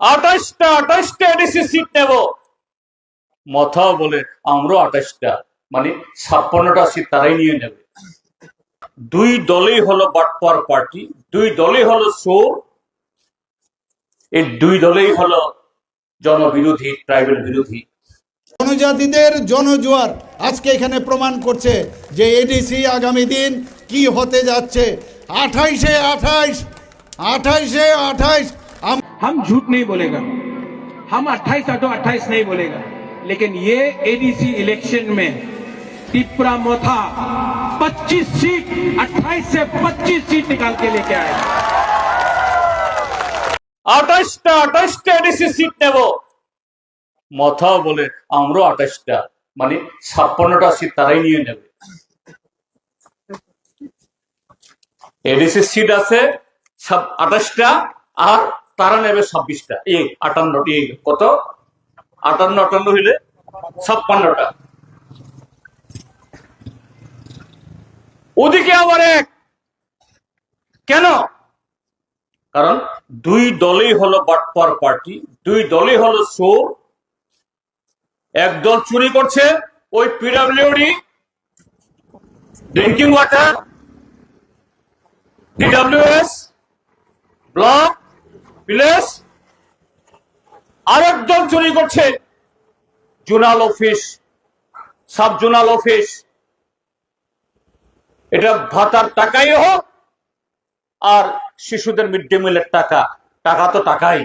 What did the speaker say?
আঠাশটা আঠাশটা ADC seat নেব। মথাও বলে আমরাও আঠাশটা। মানে ছাপ্পান্নটা সিট তারাই নিয়ে নেবে। দুই দলেই হলো বাটপার পার্টি, দুই দলেই হলো সোর এই দুই দলেই হলো জনবিরোধী, ট্রাইবেল বিরোধী। জনজাতিদের জনজোয়ার আজকে এখানে প্রমাণ করছে যে এডিসি আগামী দিন কি হতে যাচ্ছে। আঠাইশে আঠাইশ আঠাইশে আঠাইশ हम झूठ नहीं बोलेगा हम 28 आटो 28 नहीं बोलेगा लेकिन ये एडीसी इलेक्शन में टिपरा मोथा 25 सीट 28 से 25 सीट निकाल के लेके आएगा আঠাশটা আঠাশটা এডিসি সিট নেব মথাও বলে আমরাও আঠাশটা মানে ছাপ্পান্নটা সিট তারাই নিয়ে নেবে এডিসি সিট আছে সব আঠাশটা আর তারা নেবে ছাব্বিশটা। এই আটান্নটি কত? আটান্ন আটান্ন হইলে ছাপ্পান্নটা। ওদিকে আবার এক। কেন? কারণ দুই দলই হলো বাটপার পার্টি, দুই দলই হলো চোর। এক দল চুরি করছে, ওই PWD, drinking water DWS block place আরেকজন চুরি করছে। Zonal office. Sub zonal office. এটা ভাতার টাকাই হোক, আর শিশুদের মিড ডে মিলের টাকা। টাকা তো টাকাই।